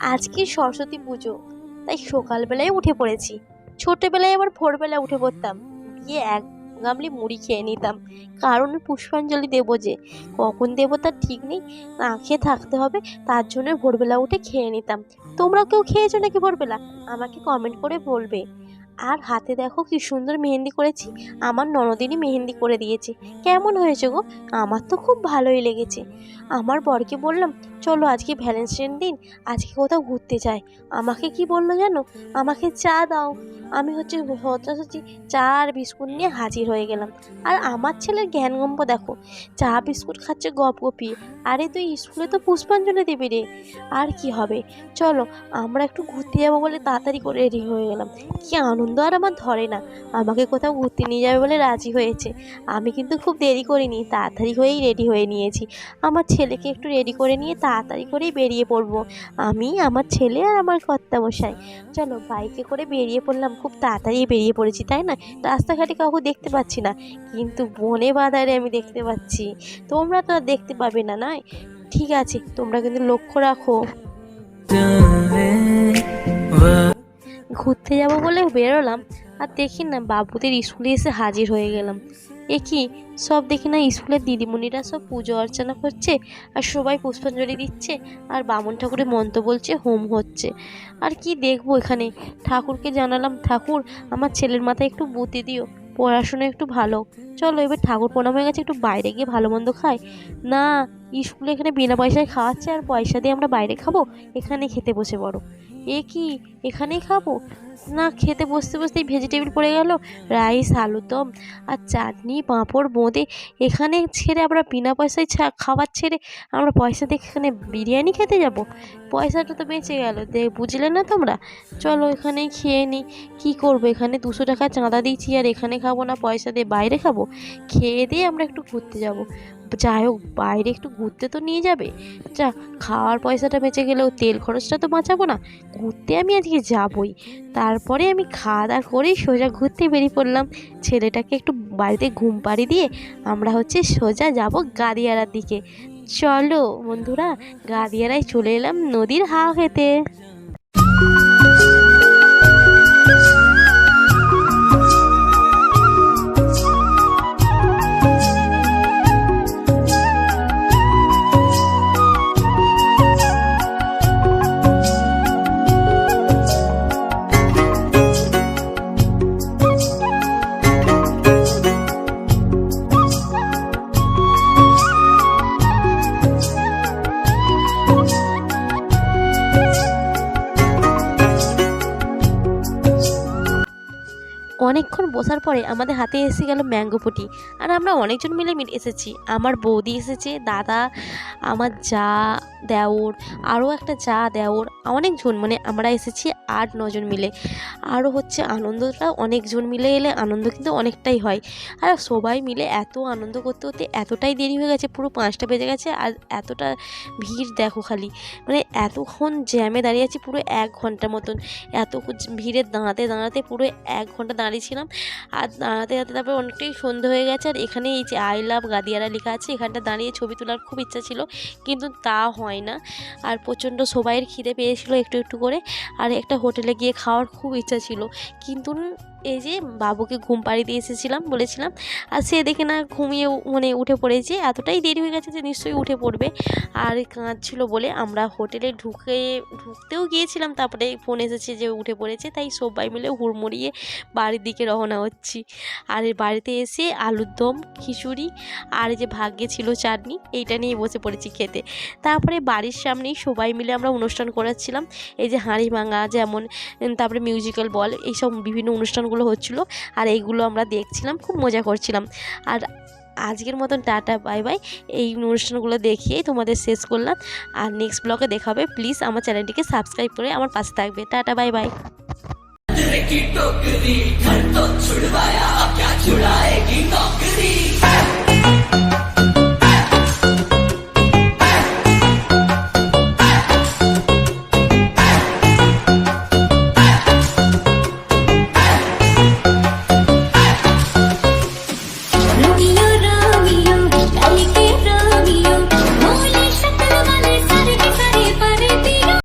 আজকে সরস্বতী পুজো, তাই সকালবেলায় উঠে পড়েছি। ছোটোবেলায় আবার ভোরবেলা উঠে পড়তাম, গিয়ে এক গামলি মুড়ি খেয়ে নিতাম। কারণ পুষ্পাঞ্জলি দেবো যে, কখন দেবো তার ঠিক নেই, না খেয়ে থাকতে হবে, তার জন্য ভোরবেলা উঠে খেয়ে নিতাম। তোমরা কেউ খেয়েছো নাকি ভোরবেলা? আমাকে কমেন্ট করে বলবে। আর হাতে দেখো কি সুন্দর মেহেন্দি করেছি, আমার ননদিনই মেহেন্দি করে দিয়েছে। কেমন হয়েছে গো? আমার তো খুব ভালোই লেগেছে। আমার বরকে বললাম চলো আজকে ভ্যালেন্টাইন দিন, আজকে কোথাও ঘুরতে যাই। আমাকে কি বলল জানো? আমাকে চা দাও। আমি হচ্ছে সোজাসুজি চা আর বিস্কুট নিয়ে হাজির হয়ে গেলাম। আর আমার ছেলের জ্ঞানগম্প দেখো, চা, বিস্কুট খাচ্ছে গপ গপিয়ে আরে তুই স্কুলে তো পুষ্পাঞ্জলি দিবি রে। আর কি হবে? চলো, আমরা একটু ঘুরতে যাব বলে তাড়াতাড়ি করে রেডি হয়ে গেলাম। কি আনন্দ আর আমার ধরে না। আমাকে কোথাও ঘুরতে নিয়ে যাবে বলে রাজি হয়েছে। আমি কিন্তু খুব দেরি করিনি, তাড়াতাড়ি হয়েই রেডি হয়ে নিয়েছি। আমার ছেলেকে একটু রেডি করে নিয়ে তাড়াতাড়ি করেই বেরিয়ে পড়ব। আমি, আমার ছেলে আর আমার কর্তামশাই। চলো, বাইকে করে বেরিয়ে পড়লাম। খুব তাড়াতাড়ি বেরিয়ে পড়েছি, তাই না? রাস্তাঘাটে কাউকে দেখতে পাচ্ছি না। কিন্তু বনে বাজারে আমি দেখতে পাচ্ছি। তোমরা তো আর দেখতে পাবে না নয় ঠিক আছে, তোমরা কিন্তু লক্ষ্য রাখো। ঘুরতে যাব বলে বেরোলাম। আর দেখি না, বাবুদের স্কুলে এসে হাজির হয়ে গেলাম। এ কি? সব দেখি না স্কুলের দিদিমণিরা সব পুজো অর্চনা করছে আর সবাই পুষ্পাঞ্জলি দিচ্ছে আর বামন ঠাকুরের মন্ত্র বলছে, হোম হচ্ছে। আর কি দেখব এখানে? ঠাকুরকে জানালাম, ঠাকুর, আমার ছেলের মাথায় একটু বুতি দিও, পড়াশোনা একটু ভালো। চলো এবার ঠাকুর প্রণাম হয়ে গেছে একটু বাইরে গিয়ে ভালো মন্দ খায় না স্কুলে এখানে বিনা পয়সায় খাওয়াচ্ছে আর পয়সা দিয়ে আমরা বাইরে খাব? এখানে খেতে বসে পড়ো। এ কি? এখানেই খাব? না, খেতে বসতে বসতেই ভেজিটেবিল পড়ে গেল রাইস আলুদম আর চাটনি, পাঁপড়, বোঁদে। এখানে ছেড়ে আমরা বিনা পয়সায় খাবার ছেড়ে আমরা পয়সা দিয়ে এখানে বিরিয়ানি খেতে যাব? পয়সাটা তো বেঁচে গেল, দে, বুঝলে না তোমরা? চলো এখানেই খেয়ে নিই কী করব? এখানে দুশো টাকা চাঁদা দিয়েছি আর এখানে খাব না, পয়সা দিয়ে বাইরে খাব? খেয়ে দিয়ে আমরা একটু ঘুরতে যাব। যাই হোক, বাইরে একটু ঘুরতে তো নিয়ে যাবে। যা, খাওয়ার পয়সাটা বেঁচে গেলেও তেল খরচটা তো বাঁচাবো না। ঘুরতে আমি আজকে যাবই। তারপরে আমি খাওয়া দাওয়া করেই সোজা ঘুরতে বেরিয়ে পড়লাম। ছেলেটাকে একটু বাড়িতে ঘুম পাড়ি দিয়ে আমরা হচ্ছে সোজা যাব গাদিয়ারার দিকে। চলো বন্ধুরা, গাদিয়ারায় চলে এলাম নদীর হাওয়া খেতে। অনেকক্ষণ বসার পরে আমাদের হাতে এসে গেল ম্যাঙ্গো পুটি। আর আমরা অনেকজন মিলে মিলে এসেছি। আমার বৌদি এসেছে, দাদা, আমার যা দেওর, আরও একটা যা দেওর, অনেকজন মানে আমরা এসেছি আট, নজন মিলে। আরও হচ্ছে আনন্দটা, অনেকজন মিলে এলে আনন্দ কিন্তু অনেকটাই হয়। আর সবাই মিলে এত আনন্দ করতে করতে এতটাই দেরি হয়ে গেছে, পুরো পাঁচটা বেজে গেছে আর এতটা ভিড় দেখো খালি। মানে এতক্ষণ জ্যামে দাঁড়িয়ে আছি পুরো এক ঘণ্টার মতন। এত ভিড়ে দাঁড়াতে দাঁড়াতে পুরো এক ঘণ্টা দাঁড়িয়েছিলাম আর দাঁড়াতে দাঁড়াতে তারপরে অনেকটাই সন্ধে হয়ে গেছে। আর এখানে এই যে আই লাভ গাদিয়ারা লেখা আছে, এখানটা দাঁড়িয়ে ছবি তোলার খুব ইচ্ছা ছিল, কিন্তু তা হয় না। আর প্রচণ্ড সবাইয়ের খিদে পেয়েছিলো একটু একটু করে। আর একটা হোটেলে গিয়ে খাওয়ার খুব ইচ্ছা ছিল। কিন্তু এই যে বাবুকে ঘুম পাড়ি দিয়ে এসেছিলাম, বলেছিলাম, আর সে দেখে না ঘুমিয়ে মানে উঠে পড়েছে। এতটাই দেরি হয়ে গেছে যে নিশ্চয়ই উঠে পড়বে। আর কাঁদছিল বলে আমরা হোটেলে ঢুকে, ঢুকতেও গিয়েছিলাম, তারপরে ফোন এসেছে যে উঠে পড়েছে, তাই সবাই মিলে হুড়মুড়িয়ে বাড়ির দিকে রওনা হচ্ছি। আর বাড়িতে এসে আলুর দম, খিচুড়ি আর যে ভাগ্যে ছিল চাটনি, এইটা নিয়ে বসে পড়েছি খেতে। তারপরে বাড়ির সামনেই সবাই মিলে আমরা অনুষ্ঠান করাচ্ছিলাম। এই যে হাঁড়ি ভাঙা যেমন তারপরে মিউজিক্যাল বল এইসব বিভিন্ন অনুষ্ঠানগুলো হচ্ছিলো আর এইগুলো আমরা দেখছিলাম খুব মজা করছিলাম আর আজকের মতন টাটা বাই বাই এই অনুষ্ঠানগুলো দেখিয়েই তোমাদের শেষ করলাম আর নেক্সট ব্লগে দেখা হবে প্লিজ আমার চ্যানেলটিকে সাবস্ক্রাইব করে আমার পাশে থাকবে টাটা বাই বাই की टोकरी घर तो छुड़वाया अब क्या छुड़ाएगी नौकरी